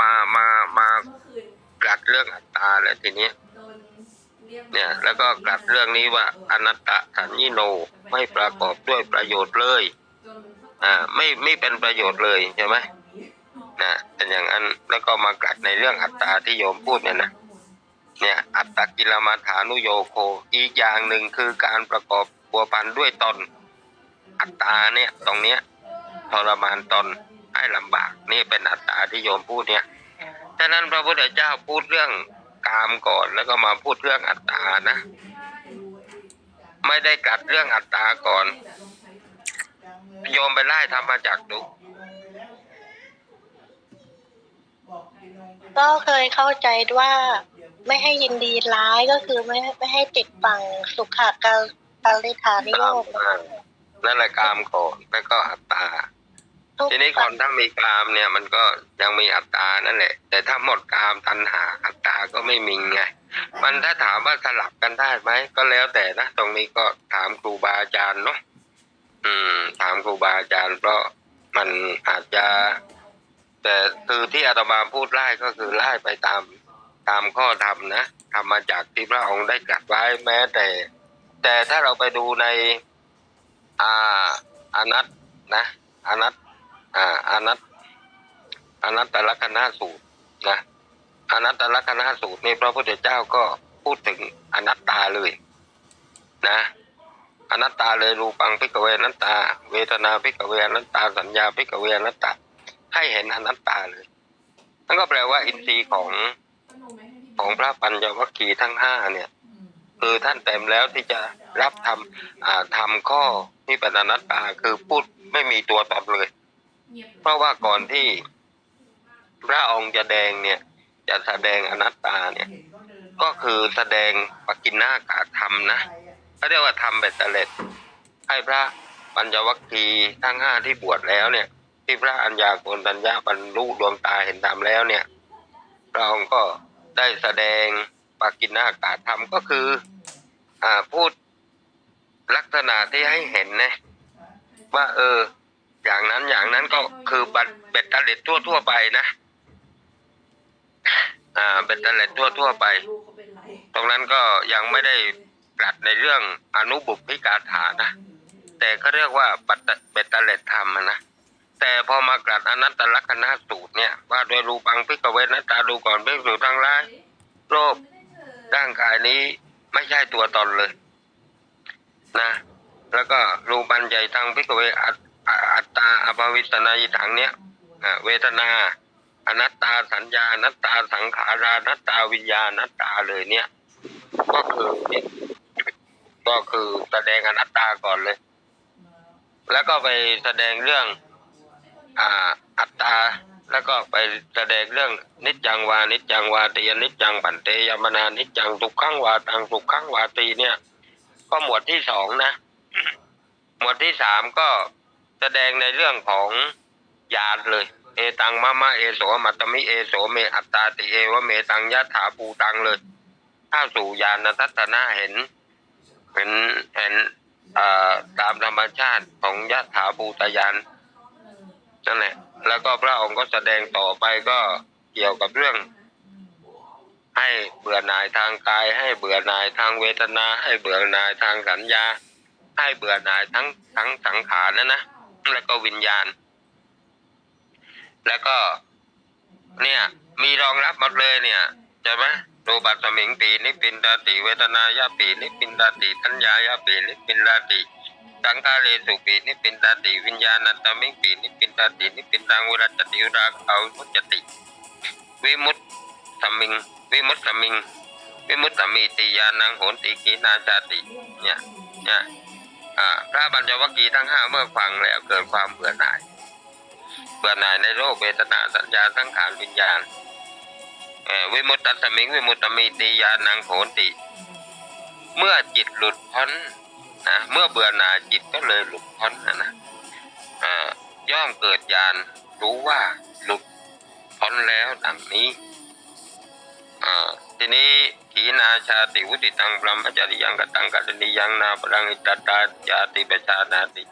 มามามากลัดเรื่องอัตตาแล้วทีนี้ เนี่ย แล้วก็กลัดเรื่องนี้ว่าอนัตตสัญญิโนไม่ประกอบด้วยประโยชน์เลย อ่า ไม่ไม่เป็นประโยชน์เลยใช่ไหมนะเป็นอย่างนั้นแล้วก็มากลัดในเรื่องอัตตาที่โยมพูดเนี่ยนะเนี่ยอัตตกิลมัฐานุโยโค อีกอย่างหนึ่งคือการประกอบบัวพันด้วยตน อัตตาเนี่ย ตรงเนี้ยทรมานตน ให้ลำบากนี่เป็นอัตตาที่โยมพูดเนี่ยฉะนั้นพระพุทธเจ้าพูดเรื่องกามก่อนแล้วก็มาพูดเรื่องอัตตานะ ไม่ได้กัดเรื่องอัตตาก่อน โยมไปไล่ธรรมจักรดูก็เคยเข้าใจว่าไม่ให้ยินดีร้ายก็คือไม่ไม่ให้ติดฝังสุขากาลลิฐานิโยมอ่านั่นแหละกามก่อนแล้วก็อัตตา ทีนี้คนถ้ามีกามเนี่ยมันก็ยังมีอัตตานั่นแหละ แต่ถ้าหมดกามตัณหาอัตตาก็ไม่มีไงมันถ้าถามว่าสลับกันได้ไหมก็แล้วแต่นะตรงนี้ก็ถามครูบาอาจารย์เนาะอืม ถามครูบาอาจารย์ เพราะมันอาจจะ แต่คือที่อาตมาพูดไล่ก็คือไล่ไปตามตามข้อธรรมนะทำมาจากที่พระองค์ได้ตรัดไว้แม้แต่ แต่ถ้าเราไปดูใน อ่าอนัตนะอนัต อ่าอนัตอนัตตลกนาสูตรนะอนัตตลกนาสูตรนี่พระพุทธเจ้าก็พูดถึงอนัตตาเลย นะอนัตตาเลยรูปังพิกเวนัตตา เวทนาพิกเวนัตตาสัญญาพิกเวนัตตา ให้เห็นอนัตตาเลยนั่นก็แปลว่าอินทรีย์ของของพระปัญญวัคคีทั้งห้าเนี่ย คือท่านเต็มแล้วที่จะรับทำอ่าทำข้อที่เป็นอนัตตาคือพูดไม่มีตัวตนเลย เพราะว่าก่อนที่พระองค์จะแดงเนี่ย จะแสดงอนัตตาเนี่ย ก็คือแสดงปกินหน้ากาธรรมนะเขาเรียกว่าธรรมเบ็ดเล็ดให้พระปัญจวัคคีทั้งห้าที่บวชแล้วเนี่ย ที่พระอัญญาโกณตัญญาบรรลุดวงตาเห็นธรรมแล้วเนี่ย พระองค์ก็ได้แสดงปกินนากาธรรมก็คืออ่าพูดลักษณะที่ให้เห็นนะว่าเออ อย่างนั้นอย่างนั้นก็คือบัตรเบ็ดเตล็ดทั่วทั่วไปนะ อ่าเบ็ดเตล็ดทั่วทั่วไป ตรงนั้นก็ยังไม่ได้กลัดในเรื่องอนุบุพพิกาถานะ แต่เขาเรียกว่าบัตรเบ็ดเตล็ดธรรมนะแต่พอมากลัดอนัตตลักษณะสูตรเนี่ย ว่าโดยรูปังพิกเวนัตตาดูก่อนเพื่อสู่ทางร้ายโลภร่างกายนี้ไม่ใช่ตัวตนเลย นะ แล้วก็รูปัญใจทางพิกเวอัต อัตตาอภวิตนายิถังเนี้ยเวทนา อนัตตาสัญญาอนัตตาสังขารานัตตาวิญญาณัตตาเลยเนี่ย ก็คือเนี่ยก็คือแสดงอนัตตาก่อนเลย แล้วก็ไปแสดงเรื่องอ่าอัตตา แล้วก็ไปแสดงเรื่องนิจจังวา นิจจังวาตีนิจจังปันเตยมนานิจจังทุกขังวาตังทุกขังวาตีเนี่ย ก็หมวดที่สองนะ หมวดที่สามก็ แสดงในเรื่องของญาณเลย เอตังมะมะเอโสมัตตมิเอโสเมอัตตาติเอวะเมตังยะถาปูตังเลยเข้าสู่ญาณทัศนะเห็นเห็นเห็นอ่อตามธรรมชาติของยะถาปูตยานนั่นแหละแล้วก็พระองค์ก็แสดงต่อไปก็เกี่ยวกับเรื่อง ให้เบื่อหน่ายทางกาย ให้เบื่อหน่ายทางเวทนา ให้เบื่อหน่ายทางสัญญา ให้เบื่อหน่ายทั้งทั้งสังขารนะนะ แล้วก็วิญญาณ แล้วก็ เนี่ย มีรองรับหมดเลยเนี่ยใช่ไหมรูปัสมิงปีนิพพินดาติเวทนายาปีนิพพินดาติทัญญายาปีนิพพินดาติสังขาเรสุปีนิพพินดาติวิญญาณันตมิงปีนิพพินดาตินิพพินตังวิรัตติวราเขามุจจติ วิมุตสมิง วิมุตสมิง วิมุตสมีติยานังโหนติกีนาชาติ เนี่ย เนี่ย พระบัญจวัคคีย์ทั้งห้าเมื่อฟังแล้วเกิดความเบื่อหน่าย เบื่อหน่ายในโลกเวทนาสัญญาสังขารวิญญาณเอ่อวิมุตตัสมิงวิมุตตมีติยานังโหนติ เมื่อจิตหลุดพ้นนะเมื่อเบื่อหน่ายจิตก็เลยหลุดพ้นนะนะอ่าย่อมเกิดญาณรู้ว่าหลุดพ้นแล้วดังนี้อ่าทีนี้ ขีนาชาติวุติตังพรหมจริยังกตังกัตติยังนาปรังอิตตาจาติปชานาติ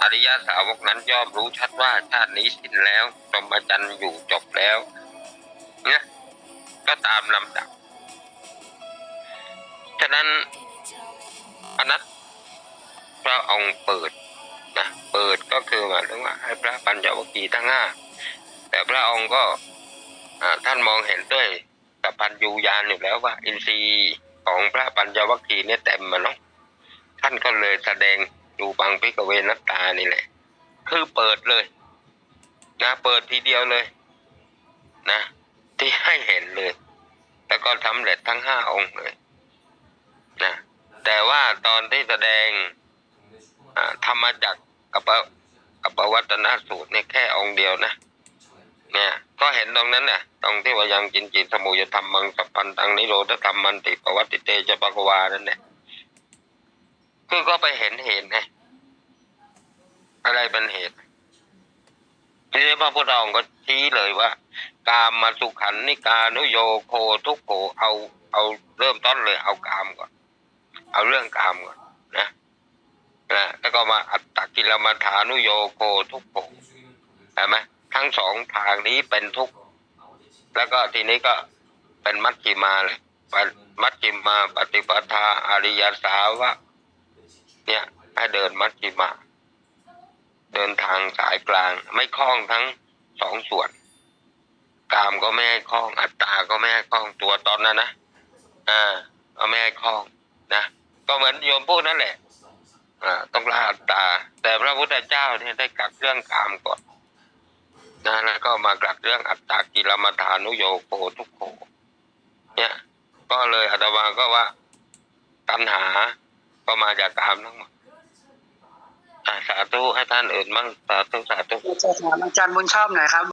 อริยสาวกนั้นย่อมรู้ชัดว่าชาตินี้สิ้นแล้วพรหมจรรย์อยู่จบแล้วเนี่ยก็ตามลำดับ ฉะนั้นอนัตพระองค์เปิดนะเปิดก็คือหมายถึงว่าให้พระปัญจวัคคีย์ทั้งห้าแต่พระองค์ก็ท่านมองเห็นด้วย กับพันยูยานอยู่แล้วว่า อินทรีย์ของพระปัญจวัคคีเนี่ยเต็มมาเนาะท่านก็เลยแสดงดูบังพิกเวนัตตานี่แหละ คือเปิดเลย นะเปิดทีเดียวเลย นะ ที่ให้เห็นเลย แล้วก็สำเร็จทั้งห้าองค์เลยนะแต่ว่าตอนที่แสดงธรรมจักรกับปะกับวัตนสูตรเนี่ยแค่องค์เดียวนะ เนี่ย ก็เห็นตรงนั้นน่ะ ตรงที่ว่ายังกินจิตสมุยธรรมมังสัพพันตังนิโรธธรรมมันติปวัติเตจะปะกวานั่นแหละคือก็ไปเห็นเหตุไงอะไรเป็นเหตุทีนี้พระพุทธองค์ก็ชี้เลยว่า กามมาสุขันนิกานุโยโคทุกโขเอาเอาเริ่มต้นเลยเอากามก่อน เอาเรื่องกามก่อนนะนะแล้วก็มาอัตตกิลมัฐานุโยโคทุกโขเห็นไหม ทั้งสองทางนี้เป็นทุกข์แล้วก็ทีนี้ก็เป็นมัชฌิมาเลยมัชฌิมาปฏิปทาอริยสาวะเนี่ยให้เดินมัชฌิมา เดินทางสายกลาง ไม่คล้องทั้งสองส่วนกามก็ไม่ให้คล้อง อัตตาก็ไม่ให้คล้องตัวตอนนั้นนะอ่าก็ไม่ให้คล้องนะก็เหมือนโยมพูดนั่นแหละ อ่า ต้องละอัตตา แต่พระพุทธเจ้าเนี่ยได้กักเรื่องกามก่อน นะแล้วก็มากลักเรื่องอัตตากิลมัฐานุโยโคทุกโขเนี่ย ก็เลยอาตมาก็ว่าตัณหาก็มาจากกามทั้งหมดสาธุให้ท่านอื่นบ้างสาธุสาธุจะถามอาจารย์บุญชอบหน่อยครับ